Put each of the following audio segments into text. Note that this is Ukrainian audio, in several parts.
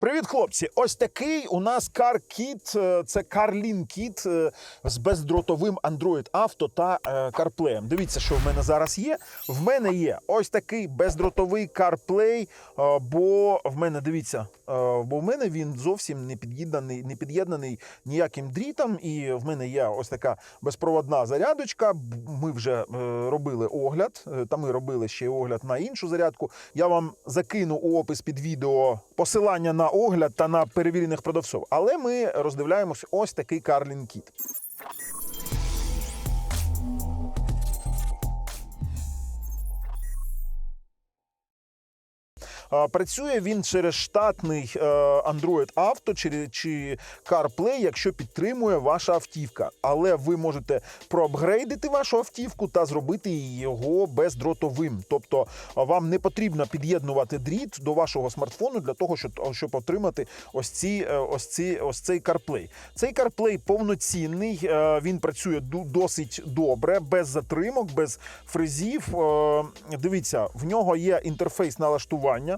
Привіт, хлопці! Ось такий у нас CarKit, е, це CarLink Kit е, з бездротовим Android Auto та е, CarPlay. Дивіться, що в мене зараз є. В мене є ось такий бездротовий CarPlay, бо в мене дивіться, бо в мене він зовсім не під'єднаний, не під'єднаний ніяким дрітом. І в мене є ось така безпроводна зарядочка. Ми вже робили огляд, та ми робили ще огляд на іншу зарядку. Я вам закину у опис під відео посилання на огляд та на перевірених продавців. Але ми роздивляємось ось такий Карлін Кіт. Працює він через штатний е, Android Auto чи, CarPlay, якщо підтримує ваша автівка. Але ви можете проапгрейдити вашу автівку та зробити його бездротовим. Тобто вам не потрібно під'єднувати дріт до вашого смартфону для того, щоб, отримати ось, ці, е, ось, ці, ось цей CarPlay. Цей CarPlay повноцінний, е, він працює досить добре, без затримок, без фрезів. Е, Дивіться, в нього є інтерфейс налаштування.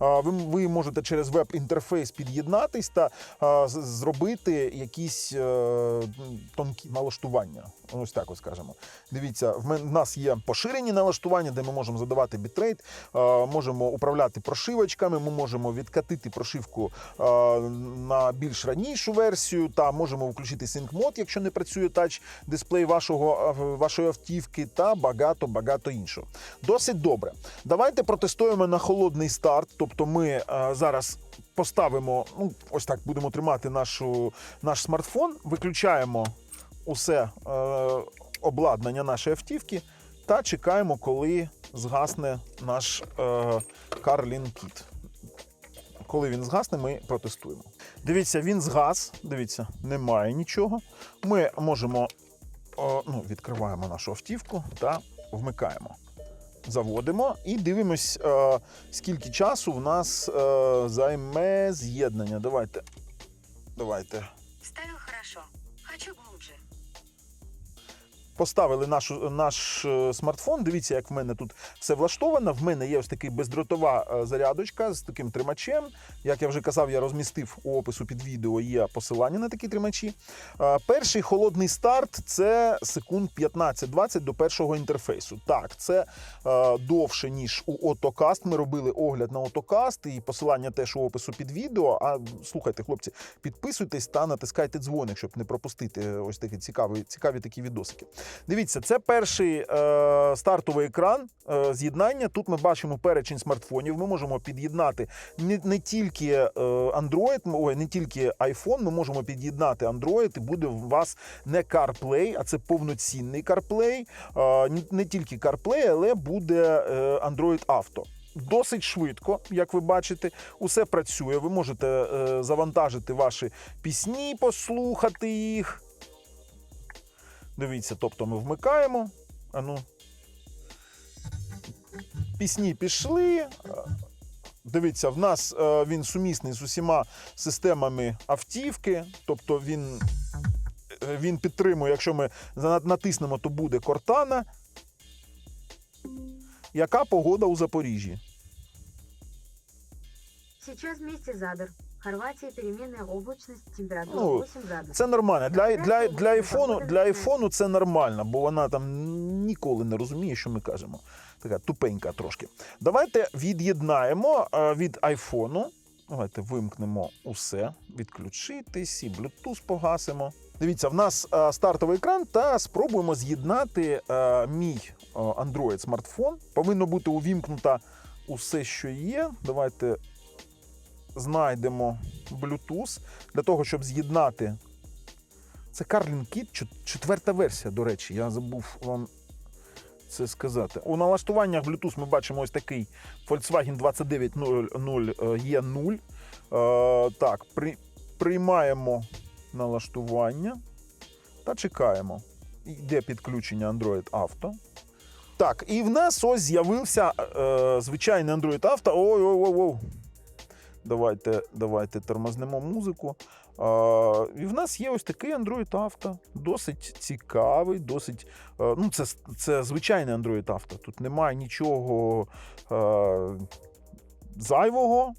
Ви, ви можете через веб-інтерфейс під'єднатись та зробити якісь е, тонкі налаштування. Ось так ось скажемо. Дивіться, в, нас є поширені налаштування, де ми можемо задавати бітрейт, можемо управляти прошивочками, ми можемо відкатити прошивку на більш ранішу версію, та можемо включити Sync Mode, якщо не працює тач дисплей вашого, вашої автівки, та багато багато іншого. Досить добре. Давайте протестуємо на холодний старт. Тобто, ми е, зараз поставимо, ну ось так будемо тримати нашу, наш смартфон, виключаємо усе е, обладнання нашої автівки та чекаємо, коли згасне наш е, Kit. Коли він згасне, ми протестуємо. Дивіться, він згас. Дивіться, немає нічого. Ми можемо ну, відкриваємо нашу автівку та вмикаємо. Заводимо і дивимось, е, скільки часу в нас е, займе з'єднання. Давайте. Давайте. Ставил хорошо. Хочу. Поставили нашу, наш е, смартфон. Дивіться, як в мене тут все влаштовано. В мене є ось такий бездротова е, зарядочка з таким тримачем. Як я вже казав, я розмістив у опису під відео є посилання на такі тримачі. Е, Перший холодний старт це секунд 15-20 до першого інтерфейсу. Так, це довше, ніж у Autocast. Ми робили огляд на Autocast і посилання теж у опису під відео. А слухайте, хлопці, підписуйтесь та натискайте дзвоник, щоб не пропустити ось такі цікаві, цікаві такі відосики. Дивіться, це перший е, стартовий екран е, з'єднання. Тут ми бачимо перечень смартфонів. Ми можемо під'єднати не, не тільки е, Android, ой, не тільки iPhone, ми можемо під'єднати Android, і буде у вас не CarPlay, а це повноцінний CarPlay. Е, не, не тільки CarPlay, але буде е, Android Auto. Досить швидко, як ви бачите, усе працює. Ви можете е, завантажити ваші пісні, послухати їх. Дивіться, тобто ми вмикаємо. А ну. Пісні пішли. Дивіться, в нас е, він сумісний з усіма системами автівки. Тобто він, е, він підтримує, якщо ми натиснемо, то буде Кортана. Яка погода у Запоріжжі? Сейчас вместе задр. Хорватия переменная облачность, температура Ну, 8 градусов. Це нормально. Для, для, для, айфону, для айфону це нормально, бо вона там ніколи не розуміє, що ми кажемо. Така тупенька трошки. Давайте від'єднаємо е, від айфону. Давайте вимкнемо усе, відключитись і Bluetooth погасимо. Дивіться, в нас е, стартовий екран, та спробуємо з'єднати е, мій е, Android смартфон. Повинно бути увімкнуто усе, що є. Давайте знайдемо Bluetooth для того, щоб з'єднати. Це Carlin Kit, четверта версія, до речі, я забув вам це сказати. У налаштуваннях Bluetooth ми бачимо ось такий Volkswagen 2900 E0. Е, так, при, приймаємо налаштування та чекаємо. Йде підключення Android Auto. Так, і в нас ось з'явився е, звичайний Android Auto. Ой, ой, ой, ой. Давайте, давайте тормознемо музику. А, і в нас є ось такий Android Auto. Досить цікавий, досить. е, ну, це, це звичайний Android Auto. Тут немає нічого е, зайвого.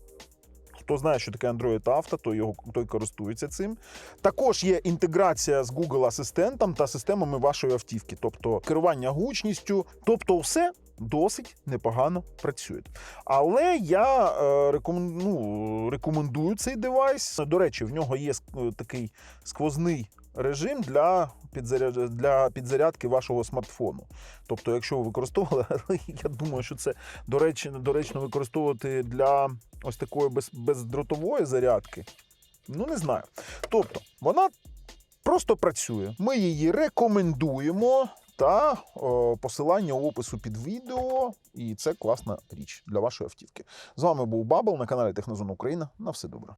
Хто знає, що таке Android Auto, той його той користується цим. Також є інтеграція з Google Асистентом та системами вашої автівки, тобто керування гучністю, тобто все. Досить непогано працює. Але я е, ну, рекомендую цей девайс. До речі, в нього є такий сквозний режим для, підзаряд... для підзарядки вашого смартфону. Тобто, якщо ви використовували, я думаю, що це до речі, доречно використовувати для ось такої без... бездротової зарядки. Ну, не знаю. Тобто, вона просто працює. Ми її рекомендуємо. Та о, посилання у опису під відео, і це класна річ для вашої автівки. З вами був Бабл на каналі Технозон Україна. На все добре.